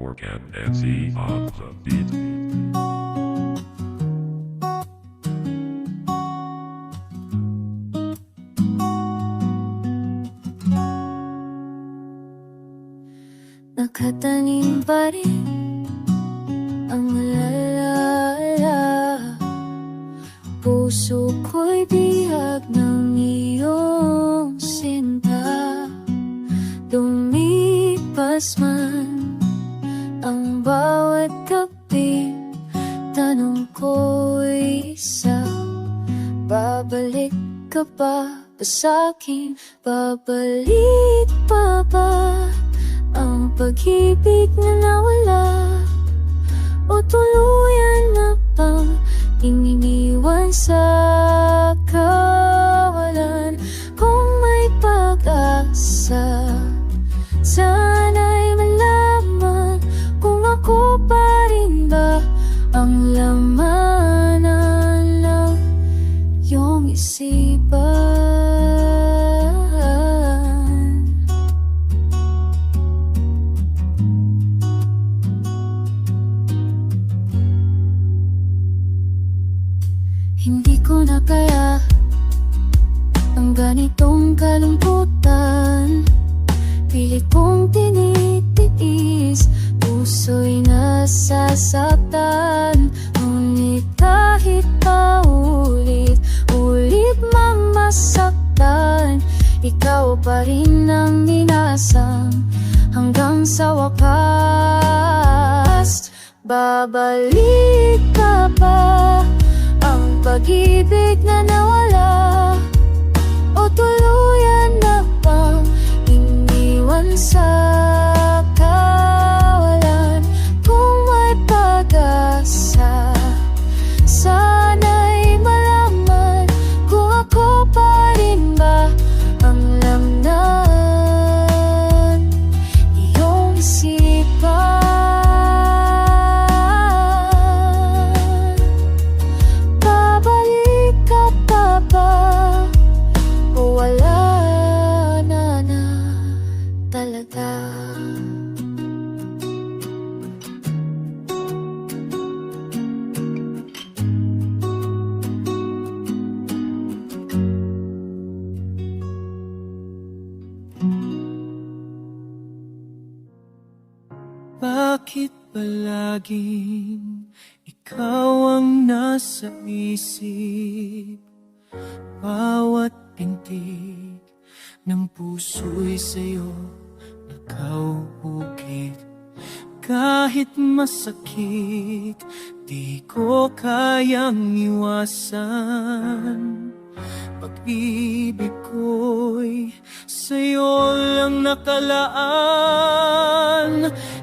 or can and see on the beat. Babalik ka ba Ang pag-ibig na nawala palaging ikaw ang nasa isip? Bawat pintig ng puso'y sa'yo nakauukit Kahit masakit, di ko kayang iwasan Pag-ibig ko'y sa'yo lang nakalaan.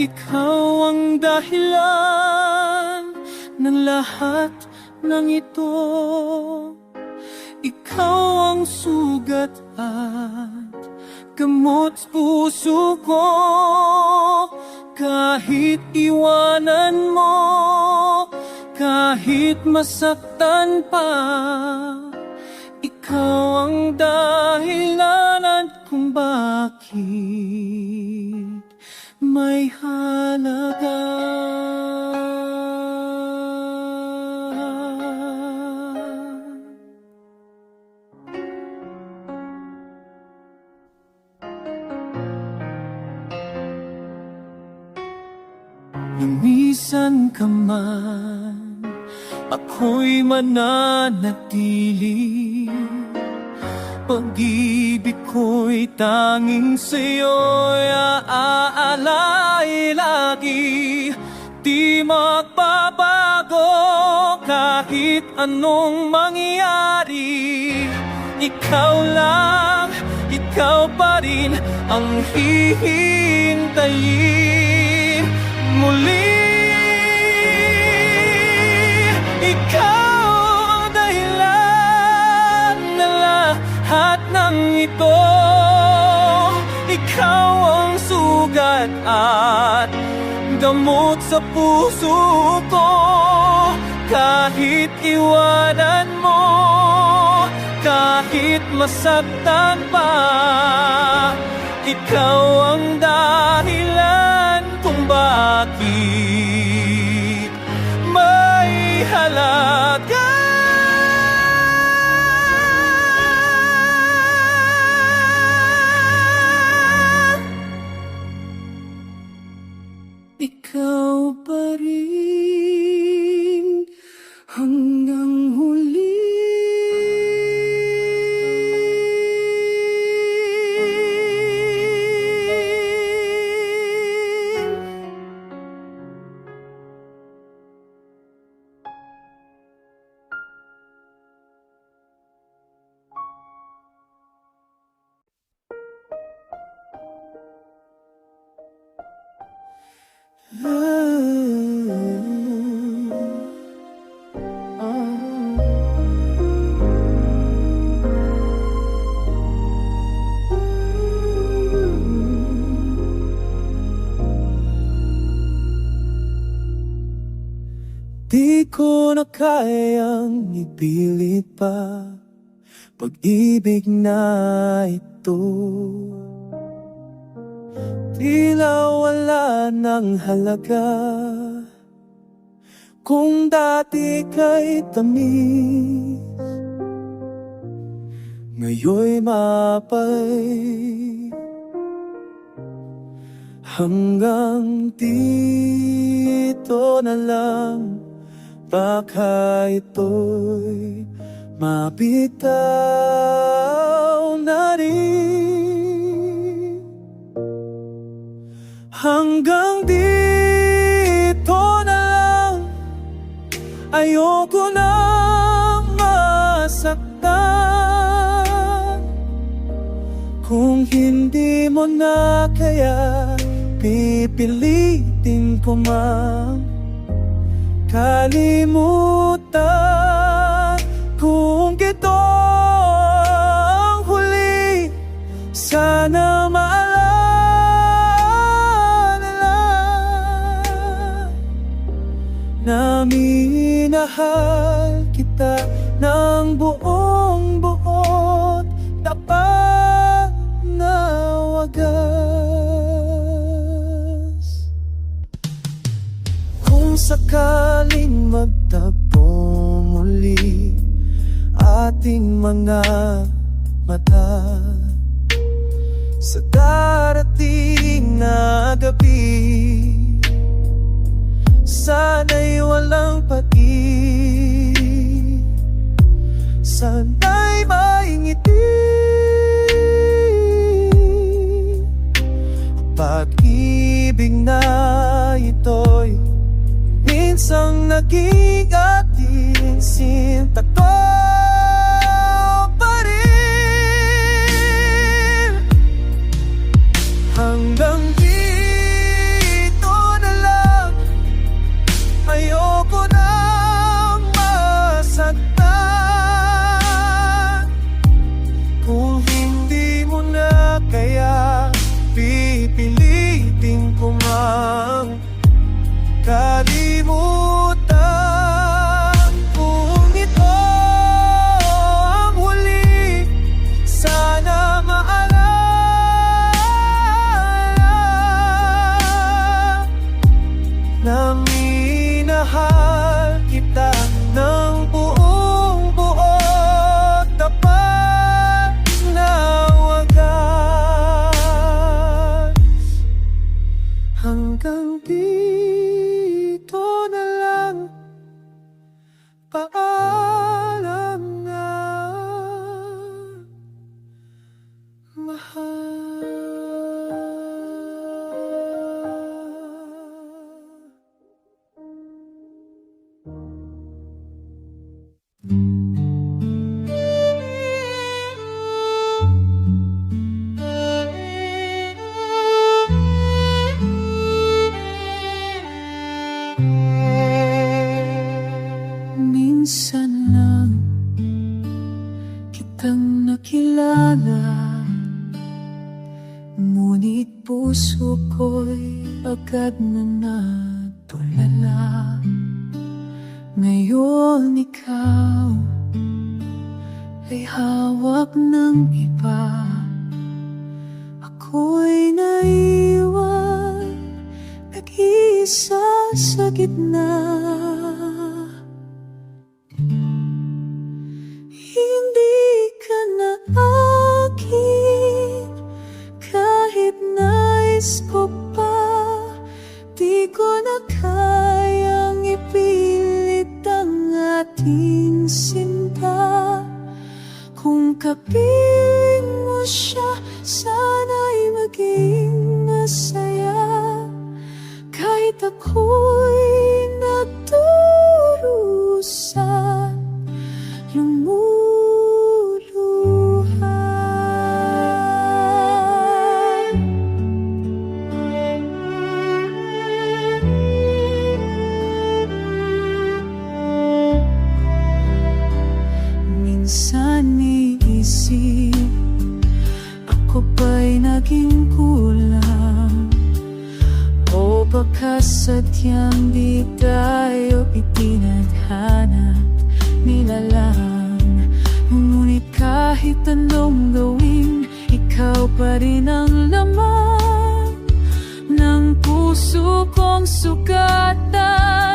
Ikaw ang dahilan ng lahat ng ito. Ikaw ang sugat at gamot puso ko. Kahit iwanan mo, kahit masaktan pa ikaw ang dahilan kung bakit may halaga. Lumisan ka man, ako'y mananatili. Pag-ibig ko'y tanging sa'yo'y aalay lagi. Di magbabago kahit anong mangyari. Ikaw lang, ikaw pa rin ang hihintayin. Muli lahat ng ito. Ikaw ang sugat at gamot sa puso ko. Kahit iwanan mo Kahit masaktan pa Ikaw ang dahilan ipilit pa Pag-ibig na ito. Tila wala ng halaga. Kung dati kay tamis Ngayon'y mapay. Hanggang dito na lang Baka ito'y mabitaw na rin. Hanggang dito na lang. Ayoko na masaktan. Kung hindi mo na kaya Pipilitin ko mang Kalimutan Kung ito ang huli Sana maalala Na minahal mga mata. Sa darating na gabi Sana'y walang pati Sana'y may ngiti Pag-ibig na ito'y Minsang naging ating sinta ko kitang nakilala. Ngunit puso ko'y agad na natulala. Ngayon ikaw ay hawak ng iba. Ako'y naiwan, nag nag-iisa sa gitna maging masaya. Kahit ako'y nagdurusa O baka sadyang di tayo itinadhana Nilalang. Ngunit kahit anong gawin Ikaw pa rin ang laman Ng puso kong sukatan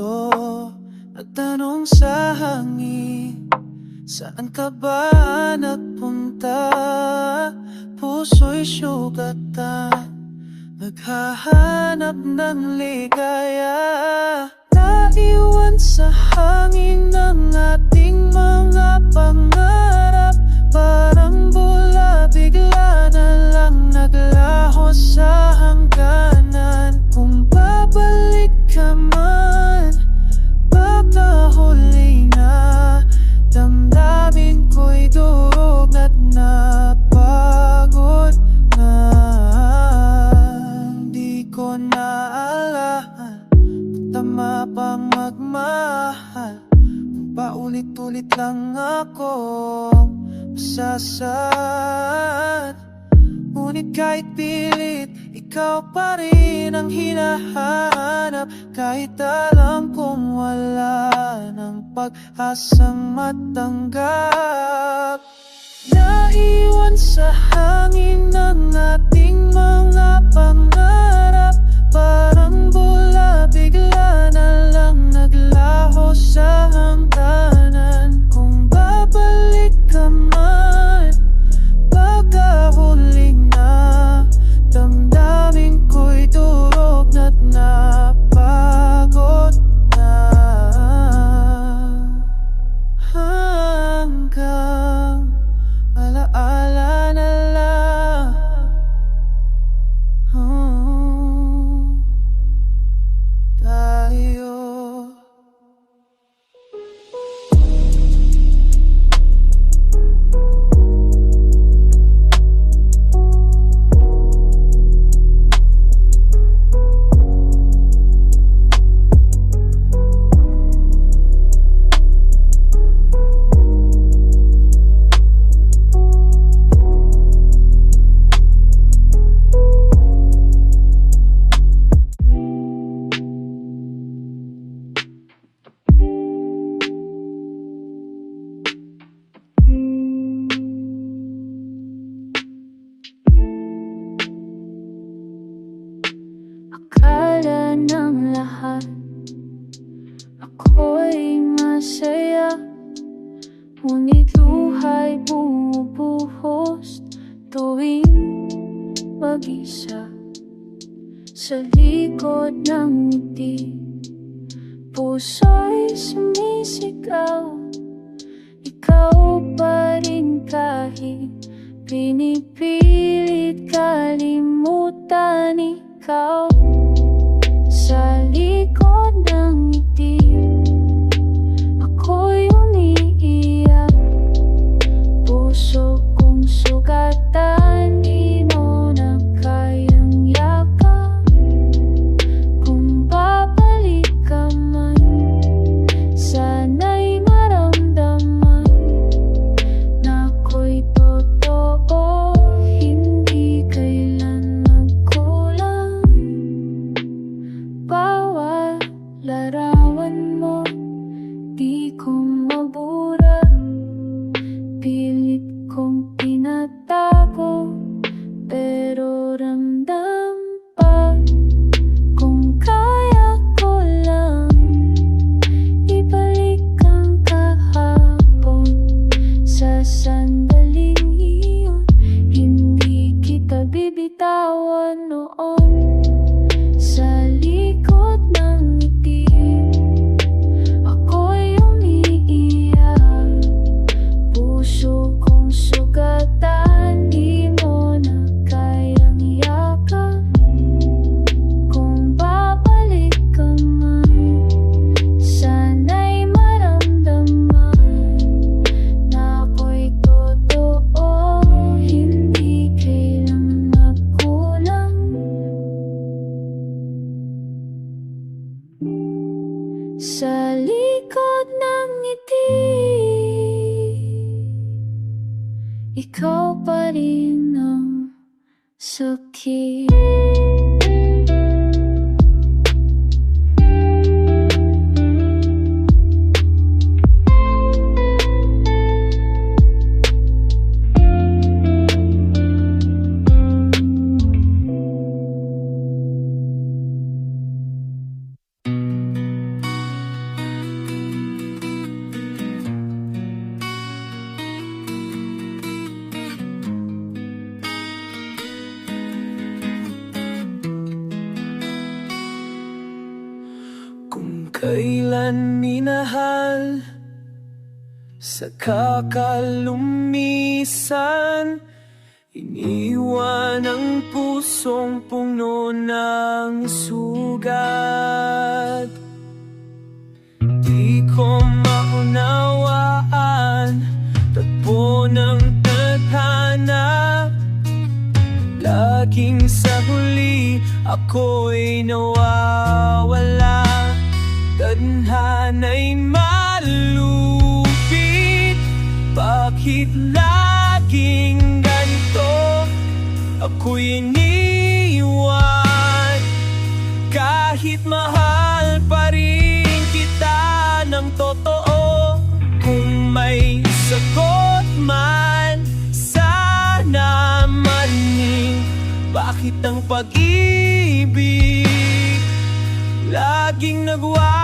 mundo Nagtanong sa hangin Saan ka ba nagpunta? Puso'y sugatan Naghahanap ng ligaya Naiwan sa hangin ng ating mga pangarap Parang bula bigla na lang naglaho sa hangganan Kung babalik ka man Damdamin ko'y durog at napagod na. Di ko naalahan Tama pang magmahal? Paulit-ulit lang akong masasad Ngunit kahit pilit Ikaw pa rin ang hinahanap. Kahit alam kong wala ng pag-asang matanggap. Naiwan sa hangin ng ating mga pangarap. Parang bula bigla na lang naglaho sa hangganan Kung babalik ka man Ngunit luha'y bumubuhos tuwing mag-isa. Sa likod ng ngiti Puso'y sumisigaw. Ikaw pa rin kahit Pinipilit kalimutan ikaw. Sa kakalumisan Iniwan ang pusong puno ng sugat. Di ko maunawaan Tagpo ng tadhana. Laging sa huli ako'y nawawala. Tadhana'y malupit Bakit laging ganito? Ako'y iniwan. Kahit mahal pa rin kita ng totoo Kung may sagot man Sana maning Bakit ang pag-ibig Laging nagwawakas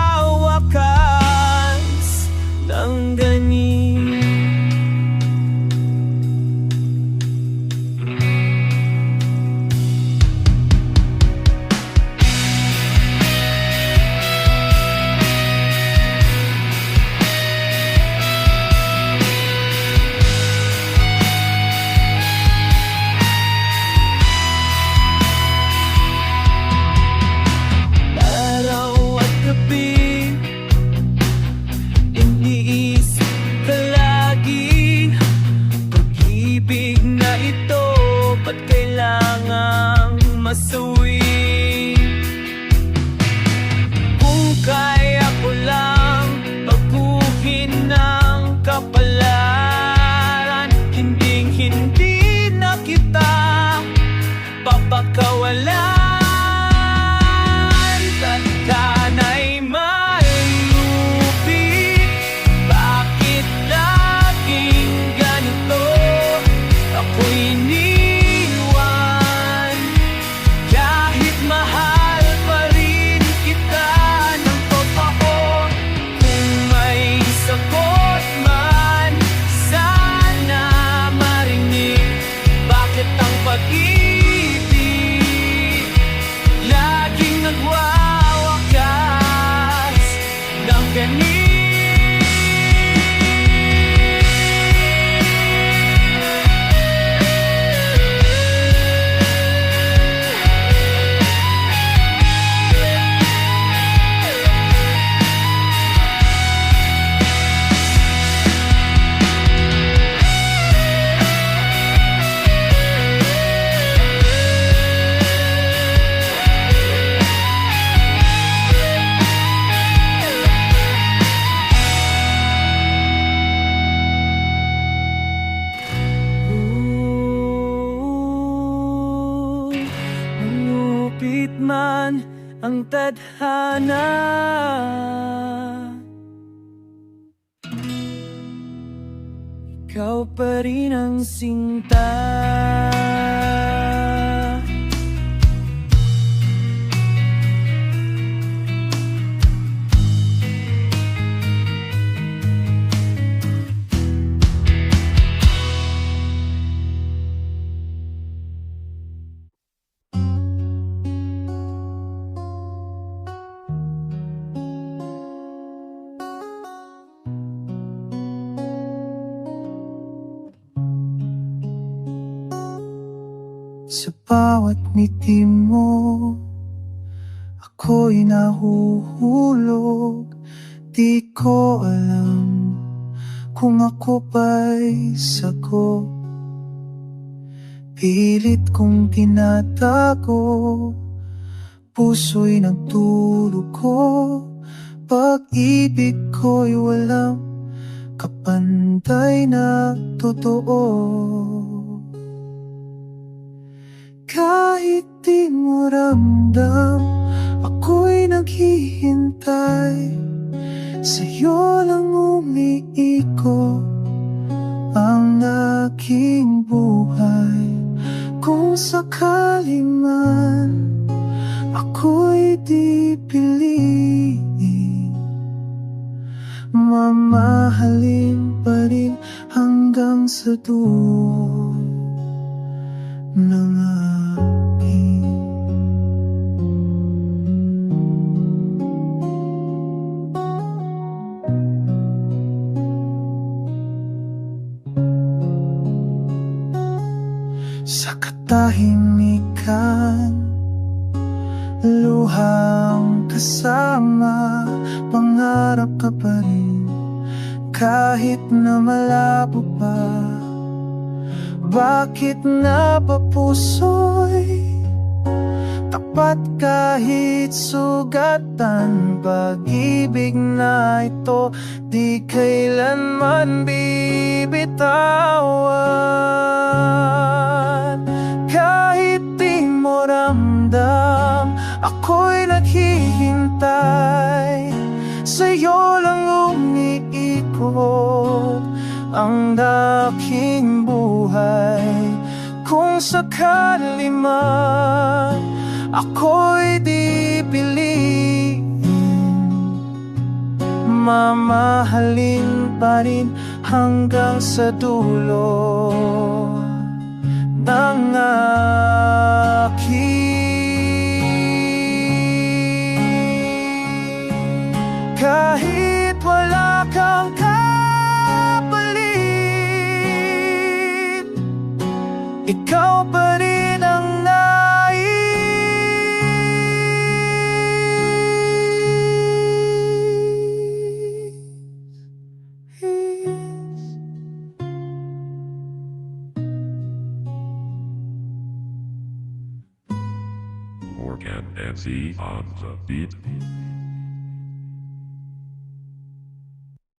tadhana Ikaw pa rin ang sinta bawat ngiti mo. Ako'y nahuhulog Di ko alam Kung ako ba'y sagot. Pilit kong tinatago Puso'y nagdurugo Pag-ibig ko'y walang Kapantay na totoo kahit di mo ramdam Ako'y naghihintay. Sa'yo lang umiiko Ang aking buhay. Kung sakali man Ako'y di piliin. Mamahalin pa rin hanggang sa dulo ng kasama Pangarap ka pa rin. Kahit na malabo pa bakit na ba puso'y Tapat kahit sugatan Pag-ibig na ito Di kailanman bibitawan. Kahit di mo ramdam naghihintay Sa'yo lang umiikot ang aking buhay. Kung sakali man ako'y di piliin Mamahalin pa rin hanggang sa dulo ng aking Kahit wala kang kapalit Ikaw pa rin ang Morgan MC on the beat.